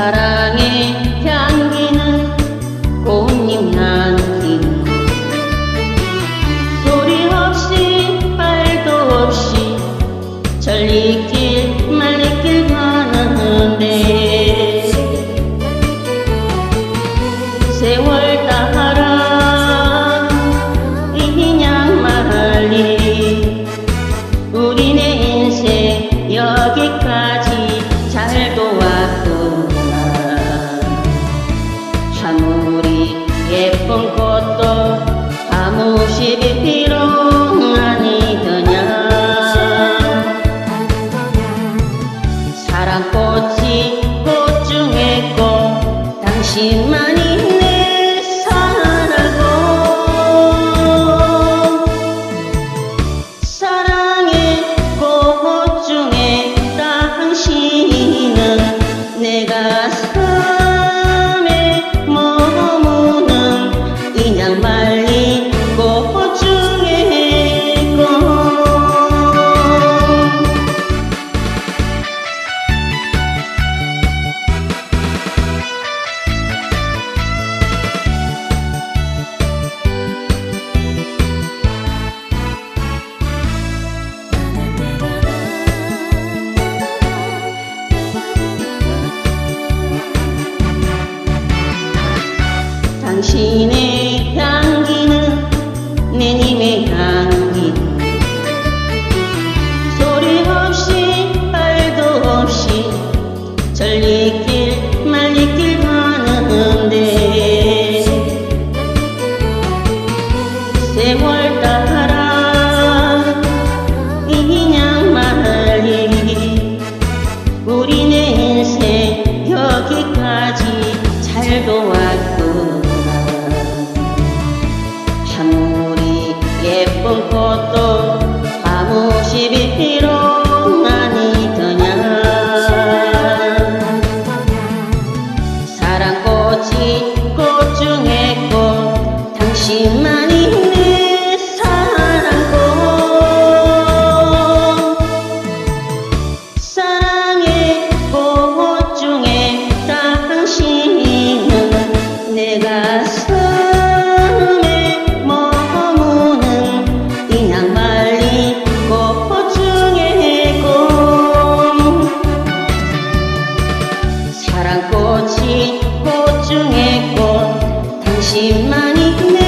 사랑의 향기는 꽃잎 난기 소리 없이 말도 없이 절리길 말리길 가는데 세월 사랑꽃이 꽃 중에 꽃 당신만이 당신의 향기는 내 님의 향기 소리 없이 말도 없이 전리길 말리길 가는데 세월 따라 이냥 말리 우리네 인생 여기까지 잘 도왔 tôi 島に